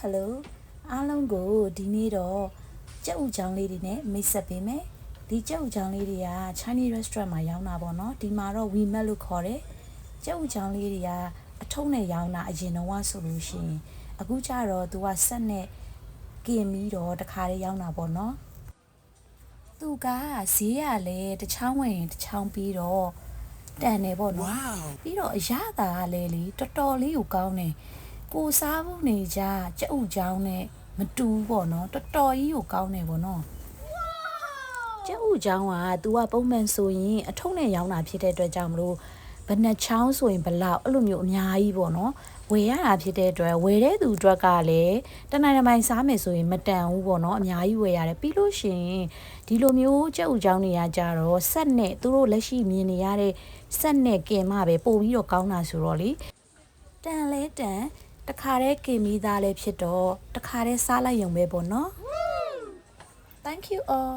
hello အားလုံးကိုဒီနေ့တော့ကြက်ဥချောင်းလေးတွေနဲ့မိတ်ဆက်ပေးမယ်ဒီကြက်ဥချောင်းလေးတွေက Chinese restaurant မှာရောင်းတာပေါ့နော်ဒီမှာတော့ we met လို့ခေါ်တယ်ကြက်ဥချောင်းလေးတွေကအထုံးနဲ့ရောင်းတာအရင်တော့ဆိုလို့ရှိရင်အခုကျတော့သူကဆက်နဲ့กินပြီးတော့တခါလေးရောင်းတာပေါ့နော်သူကဈေးရလဲတစ်ချောင်းဝင်ရင်တစ်ချောင်းပြီးတော့တန်တယ်ပေါ့နော် Wow. ပြီးတော့အရသာကလည်းလေတော်တော်လေးကိုကောင်းတယ် ကိုစားဖို့နေကြကြက်ဥချောင်းနဲ့မတူဘူးပေါ့နော်တော်တော်ကြီးကိုကောင်းတယ်ပေါ့နော်ကြက်ဥချောင်းက तू ကပုံမှန်ဆိုရင်အထုံးနဲ့ရောင်းတာဖြစ်တဲ့အတွက်ကြောင့်မလို့ဘယ်နှချောင်းဆိုရင်ဘလောက်အဲ့လိုမျိုးအများကြီးပေါ့နော်ဝယ်ရတာဖြစ်တဲ့အတွက်ဝယ်တဲ့သူအတွက်ကလည်းတနိုင်တစ်ပိုင်းစားမယ်ဆိုရင်မတန်ဘူးပေါ့နော်အများကြီးဝယ်ရတယ်ပြီးလို့ရှိရင်ဒီလိုမျိုးကြက်ဥချောင်းတွေကကြတော့ဆက်နဲ့သူတို့လက်ရှိမြင်နေရတဲ့ဆက်နဲ့ကင်မပဲပို့ပြီးတော့ကောင်းတာဆိုတော့လေတန်လဲတန် တခါတည်းကင်ပြီးသားလည်းဖြစ်တော့တခါတည်းစားလိုက်ရုံပဲပေါ့နော် Thank you all